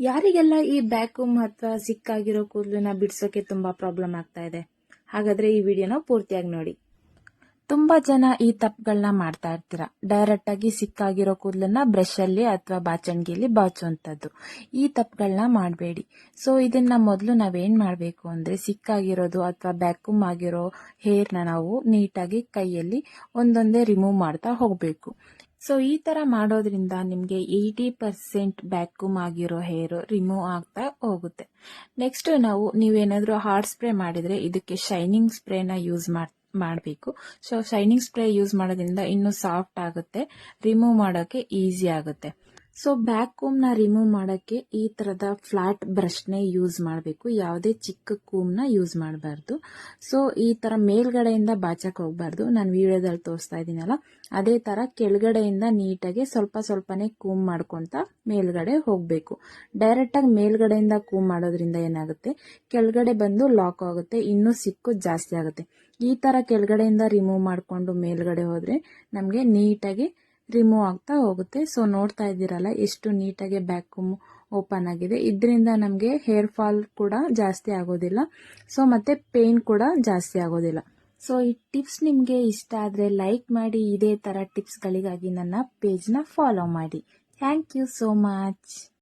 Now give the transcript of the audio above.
ಯಾರಿಗೆಲ್ಲ ಈ ಬ್ಯಾಕುಮ್ ಅಥವಾ ಸಿಕ್ಕಾಗಿರೋ ಕೂದಲನ್ನ ಬಿಡಿಸೋಕೆ ತುಂಬಾ ಪ್ರಾಬ್ಲಮ್ ಆಗ್ತಾ ಇದೆ? ಹಾಗಾದ್ರೆ ಈ ವಿಡಿಯೋನ ಪೂರ್ತಿಯಾಗಿ ನೋಡಿ. ತುಂಬಾ ಜನ ಈ ತಪ್ಪುಗಳನ್ನ ಮಾಡ್ತಾ ಇರ್ತೀರ. ಡೈರೆಕ್ಟ್ ಆಗಿ ಸಿಕ್ಕಾಗಿರೋ ಕೂದಲನ್ನ ಬ್ರಷ್ ಅಲ್ಲಿ ಅಥವಾ ಬಾಚಣಿಗೆಯಲ್ಲಿ ಬಾಚುವಂಥದ್ದು. ಈ ತಪ್ಪುಗಳನ್ನ ಮಾಡಬೇಡಿ. ಸೊ ಇದನ್ನ ಮೊದಲು ನಾವೇನ್ ಮಾಡಬೇಕು ಅಂದ್ರೆ ಸಿಕ್ಕಾಗಿರೋದು ಅಥವಾ ಬ್ಯಾಕುಮ್ ಆಗಿರೋ ಹೇರ್ನ ನಾವು ನೀಟಾಗಿ ಕೈಯಲ್ಲಿ ಒಂದೊಂದೇ ರಿಮೂವ್ ಮಾಡ್ತಾ ಹೋಗಬೇಕು. ಸೊ ಈ ತರ ಮಾಡೋದ್ರಿಂದ ನಿಮಗೆ ಏಯ್ಟಿ ಪರ್ಸೆಂಟ್ ಬ್ಯಾಕೂಮ್ ಆಗಿರೋ ಹೇರ್ ರಿಮೂವ್ ಆಗ್ತಾ ಹೋಗುತ್ತೆ. ನೆಕ್ಸ್ಟ್ ನಾವು ನೀವೇನಾದರೂ ಹಾರ್ಡ್ ಸ್ಪ್ರೇ ಮಾಡಿದ್ರೆ ಇದಕ್ಕೆ ಶೈನಿಂಗ್ ಸ್ಪ್ರೇನ ಯೂಸ್ ಮಾಡ್, ಮಾಡಬೇಕು. ಸೊ ಶೈನಿಂಗ್ ಸ್ಪ್ರೇ ಯೂಸ್ ಮಾಡೋದ್ರಿಂದ ಇನ್ನೂ ಸಾಫ್ಟ್ ಆಗುತ್ತೆ ರಿಮೂವ್ ಮಾಡೋಕೆ ಈಸಿ ಆಗುತ್ತೆ. ಸೊ ಬ್ಯಾಕ್ ಕೂಮ್ನ ರಿಮೂವ್ ಮಾಡೋಕ್ಕೆ ಈ ತರದ ಫ್ಲಾಟ್ ಬ್ರಷ್ನೇ ಯೂಸ್ ಮಾಡಬೇಕು. ಯಾವುದೇ ಚಿಕ್ಕ ಕೂಮ್ನ ಯೂಸ್ ಮಾಡಬಾರ್ದು. ಸೊ ಈ ತರ ಮೇಲ್ಗಡೆಯಿಂದ ಬಾಚಕ್ ಹೋಗ್ಬಾರ್ದು. ನಾನು ವಿಡಿಯೋದಲ್ಲಿ ತೋರಿಸ್ತಾ ಇದ್ದೀನಲ್ಲ, ಅದೇ ತರ ಕೆಳಗಡೆಯಿಂದ ನೀಟಾಗಿ ಸ್ವಲ್ಪ ಸ್ವಲ್ಪನೇ ಕೂಮ್ ಮಾಡ್ಕೊಂತ ಮೇಲ್ಗಡೆ ಹೋಗಬೇಕು. ಡೈರೆಕ್ಟ್ ಆಗಿ ಮೇಲ್ಗಡೆಯಿಂದ ಕೂಮ್ ಮಾಡೋದ್ರಿಂದ ಏನಾಗುತ್ತೆ? ಕೆಳಗಡೆ ಬಂದು ಲಾಕ್ ಆಗುತ್ತೆ, ಇನ್ನೂ ಸಿಕ್ಕು ಜಾಸ್ತಿ ಆಗುತ್ತೆ. ಈ ತರ ಕೆಳಗಡೆಯಿಂದ ರಿಮೂವ್ ಮಾಡಿಕೊಂಡು ಮೇಲ್ಗಡೆ ಹೋದರೆ ನಮಗೆ ನೀಟಾಗಿ ರಿಮೂವ್ ಆಗ್ತಾ ಹೋಗುತ್ತೆ. ಸೊ ನೋಡ್ತಾ ಇದ್ದೀರಲ್ಲ, ಎಷ್ಟು ನೀಟಾಗಿ ಬ್ಯಾಕ್ ಓಪನ್ ಆಗಿದೆ. ಇದರಿಂದ ನಮಗೆ ಹೇರ್ ಫಾಲ್ ಕೂಡ ಜಾಸ್ತಿ ಆಗೋದಿಲ್ಲ. ಸೊ ಮತ್ತೆ ಪೇನ್ ಕೂಡ ಜಾಸ್ತಿ ಆಗೋದಿಲ್ಲ. ಸೊ ಈ ಟಿಪ್ಸ್ ನಿಮಗೆ ಇಷ್ಟ ಆದರೆ ಲೈಕ್ ಮಾಡಿ, ಇದೇ ಥರ ಟಿಪ್ಸ್ಗಳಿಗಾಗಿ ನನ್ನ ಪೇಜ್ನ ಫಾಲೋ ಮಾಡಿ. Thank you so much